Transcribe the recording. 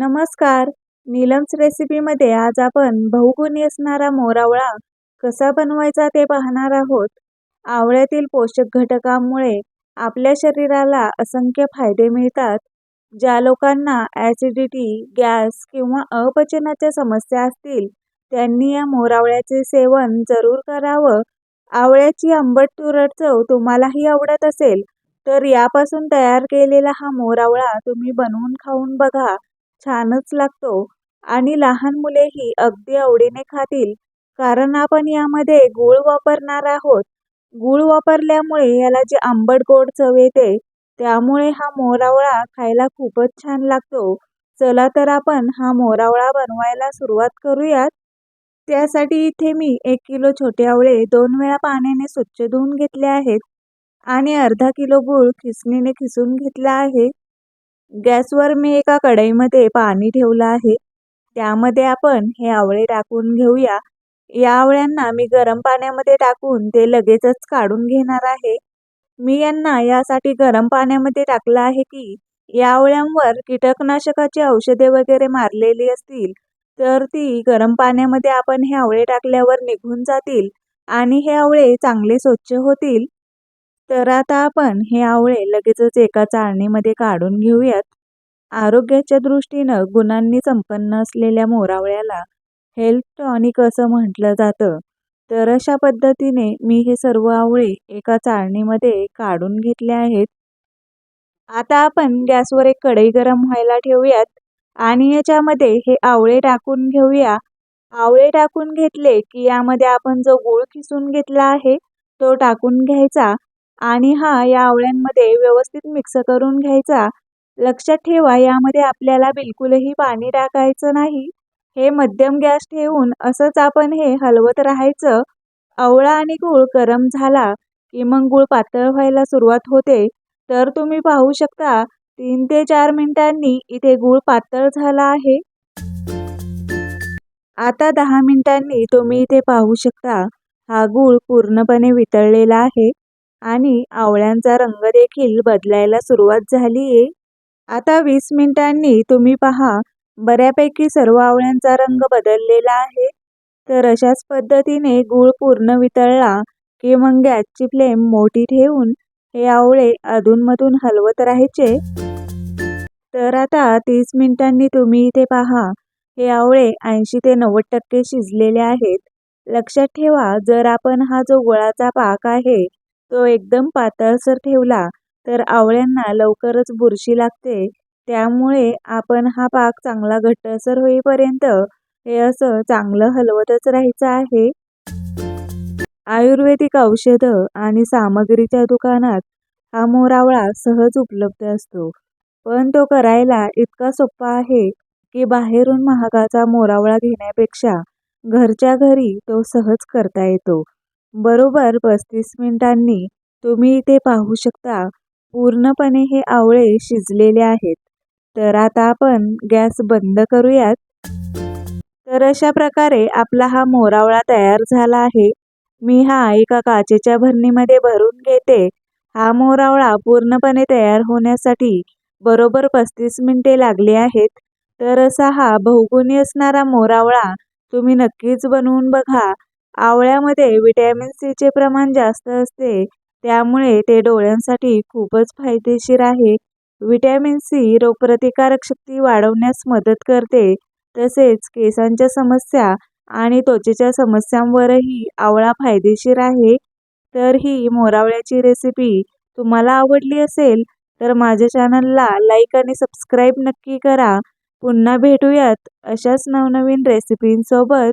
नमस्कार. नीलम्स रेसिपीमध्ये आज आपण बहुगुणी असणारा मोरावळा कसा बनवायचा ते पाहणार आहोत. आवळ्यातील पोषक घटकांमुळे आपल्या शरीराला असंख्य फायदे मिळतात ज्या लोकांना ॲसिडिटी गॅस किंवा अपचनाच्या समस्या असतील त्यांनी या मोरावळ्याचे सेवन जरूर करावं. आवळ्याची आंबट तुरट चव तुम्हालाही आवडत असेल तर यापासून तयार केलेला हा मोरावळा तुम्ही बनवून खाऊन बघा. छानच लागतो. आणि लहान मुलेही अगदी आवडीने खातील. कारण आपण यामध्ये गूळ वापरणार आहोत. गूळ वापरल्यामुळे याला जी आंबट गोड चव येते त्यामुळे हा मोरावळा खायला खूपच छान लागतो. चला तर आपण हा मोरावळा बनवायला सुरुवात करूयात. त्यासाठी इथे मी एक किलो छोटे आवळे दोन वेळा पाण्याने स्वच्छ धुवून घेतले आहेत. आणि अर्धा किलो गूळ खिसणीने खिसून घेतला आहे. गॅसवर मी एका कढईमध्ये पाणी ठेवलं आहे. त्यामध्ये आपण हे आवळे टाकून घेऊया. या आवळ्यांना मी गरम पाण्यामध्ये टाकून ते लगेचच काढून घेणार आहे. मी यांना यासाठी गरम पाण्यामध्ये टाकलं आहे की या आवळ्यांवर कीटकनाशकाची औषधे वगैरे मारलेली असतील तर ती गरम पाण्यामध्ये आपण हे आवळे टाकल्यावर निघून जातील आणि हे आवळे चांगले स्वच्छ होतील. तर आता आपण हे आवळे लगेचच एका चाळणीमध्ये काढून घेऊयात. आरोग्याच्या दृष्टीनं गुणांनी संपन्न असलेल्या मोरावळ्याला हेल्थ टॉनिक असं म्हटलं जातं. तर अशा पद्धतीने मी हे सर्व आवळे एका चाळणीमध्ये काढून घेतले आहेत. आता आपण गॅसवर एक कढई गरम व्हायला ठेवूयात आणि याच्यामध्ये हे आवळे टाकून घेऊया. आवळे टाकून घेतले की यामध्ये आपण जो गूळ खिसून घेतला आहे तो टाकून घ्यायचा. आणि हा या आवळ्यांमध्ये व्यवस्थित मिक्स करून घ्यायचा. लक्षात ठेवा यामध्ये आपल्याला बिलकुलही पाणी टाकायचं नाही. हे मध्यम गॅस ठेवून असंच आपण हे हलवत राहायचं. आवळा आणि गूळ गरम झाला की मग गूळ पातळ व्हायला सुरुवात होते. तर तुम्ही पाहू शकता तीन ते चार मिनिटांनी इथे गूळ पातळ झाला आहे. आता दहा मिनिटांनी तुम्ही इथे पाहू शकता हा गूळ पूर्णपणे वितळलेला आहे. आणि आवळ्यांचा रंग देखील बदलायला सुरुवात झाली आहे. आता वीस मिनिटांनी तुम्ही पहा बऱ्यापैकी सर्व आवळ्यांचा रंग बदललेला आहे. तर अशाच पद्धतीने गूळ पूर्ण वितळला की मग गॅसची फ्लेम मोठी ठेवून हे आवळे अधूनमधून हलवत राहायचे. तर आता तीस मिनिटांनी तुम्ही इथे पहा हे आवळे ऐंशी ते नव्वद टक्के शिजलेले आहेत. लक्षात ठेवा जर आपण हा जो गुळाचा पाक आहे तो एकदम पातळसर ठेवला तर आवळ्यांना लवकरच बुरशी लागते. त्यामुळे आपण हा पाक चांगला घट्टसर होईपर्यंत हे असं चांगलं हलवतच राहायचं आहे. आयुर्वेदिक औषधं आणि सामग्रीच्या दुकानात हा मोरावळा सहज उपलब्ध असतो. पण तो करायला इतका सोपा आहे की बाहेरून महागाचा मोरावळा घेण्यापेक्षा घरच्या घरी तो सहज करता येतो. बरोबर पस्तीस मिनिटांनी तुम्ही इथे पाहू शकता पूर्णपणे हे आवळे शिजलेले आहेत. तर आता आपण गॅस बंद करूयात. तर अशा प्रकारे आपला हा मोरावळा तयार झाला आहे. मी हा एका काचेच्या भरणीमध्ये भरून घेते. हा मोरावळा पूर्णपणे तयार होण्यासाठी बरोबर पस्तीस मिनिटे लागली आहेत. तर असा हा बहुगुणी असणारा मोरावळा तुम्ही नक्कीच बनवून बघा. आवळ्यामध्ये व्हिटॅमिन सीचे प्रमाण जास्त असते त्यामुळे ते डोळ्यांसाठी खूपच फायदेशीर आहे. विटॅमिन सी रोगप्रतिकारक शक्ती वाढवण्यास मदत करते तसेच केसांच्या समस्या आणि त्वचेच्या समस्यांवरही आवळा फायदेशीर आहे. तर ही मोरावळ्याची रेसिपी तुम्हाला आवडली असेल तर माझ्या चॅनलला लाईक आणि सबस्क्राईब नक्की करा. पुन्हा भेटूयात अशाच नवनवीन रेसिपींसोबत